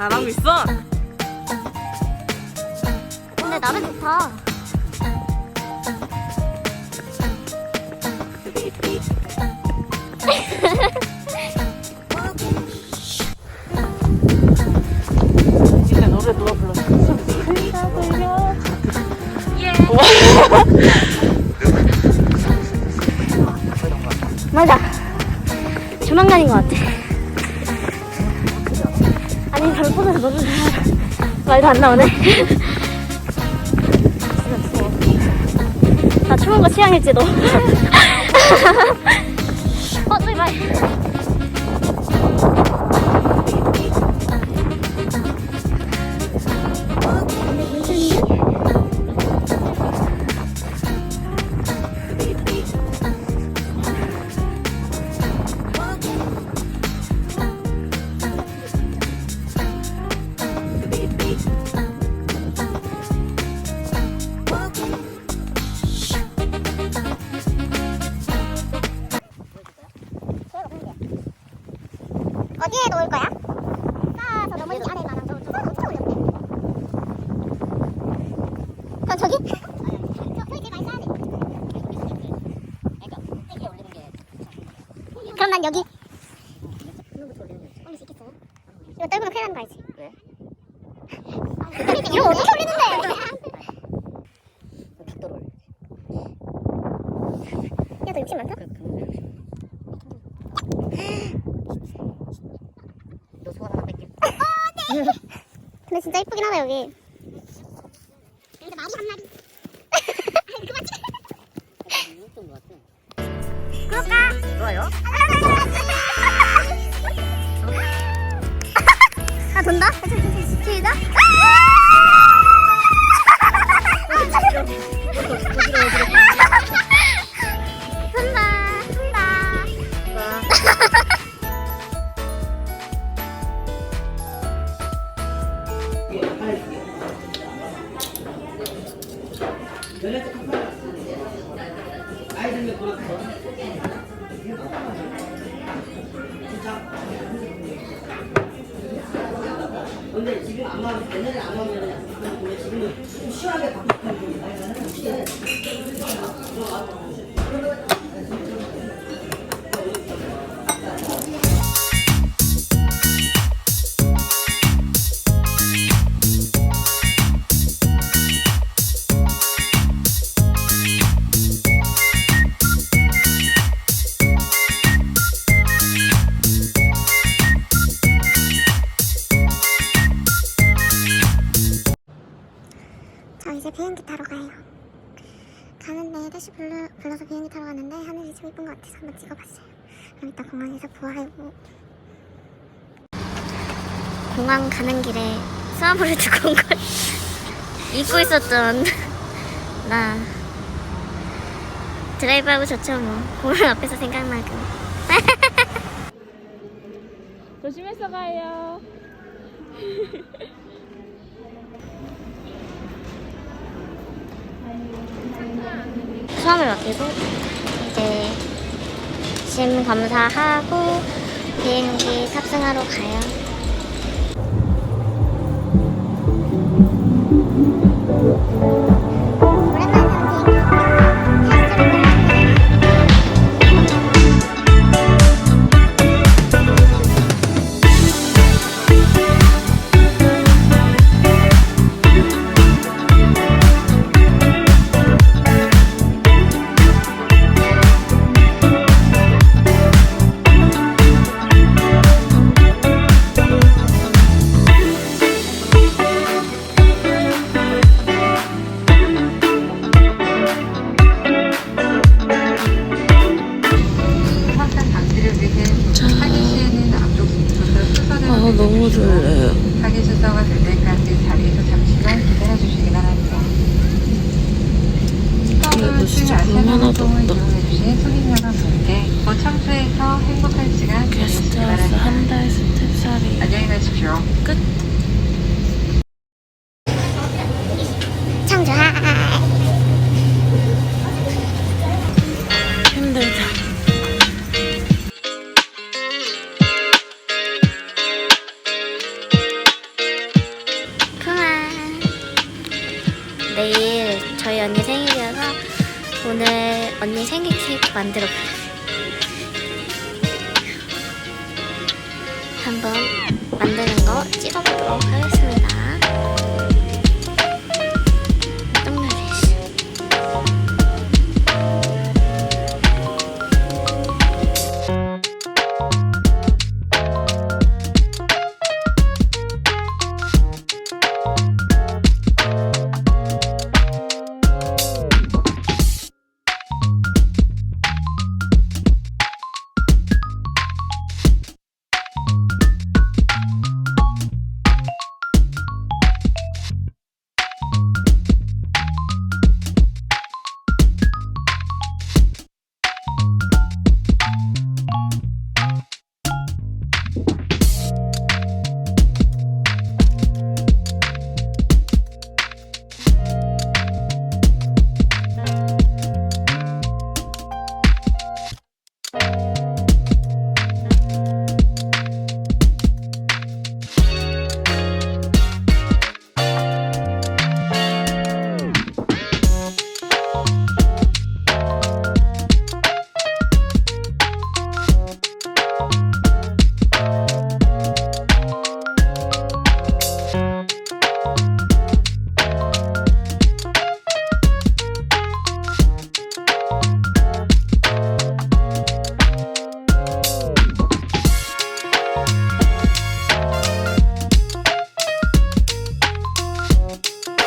잘하고 있어. 근데 나름 좋다. 이제 노래 누가 들려. 맞아. 조만간인 것 같아. 아니, 별풍에서 너무 좋아. 말도 안 나오네. 나 추운 거 취향일지도. 어, 저기 말. 이거 떨구면 큰일 나는 거 알지? 왜? 이거 어떻게 올리는데? 야, 너 욕심 많다? 너 소원 하나 뺄게. 근데 진짜 이쁘긴 하다 여기. 그래서 말이 한 마리. 그만 찍. 것 같아. 그럴까? 좋아요. 아 돈다? 시작. 돈다, 돈다. 근데 지금 안 마음 옛날에 안 마음이었는데 지금은 좀 시원하게 바뀌고 이제 비행기 타러 가요. 가는데 다시 불러, 불러서 비행기 타러 가는데 하늘이 좀 이쁜 것 같아서 한번 찍어봤어요. 그럼 이따 공항에서 보아하고 공항 가는 길에 수화물을 두고 온 걸 잊고 있었던 나 드라이브하고 좋죠 뭐 공항 앞에서 생각나고 조심해서 가요. 수화물 맡기고 이제 짐 검사하고 비행기 탑승하러 가요. 하나도 없다. 청주에서 행복한 시간 게스트하우스 한달 스텝살이 안녕히 가십시오. 끝. 청주 하. 힘들다. 그만. 내일 저희 언니 생일이어서 오늘 언니 생일 케이크 만들어 볼게요. 한번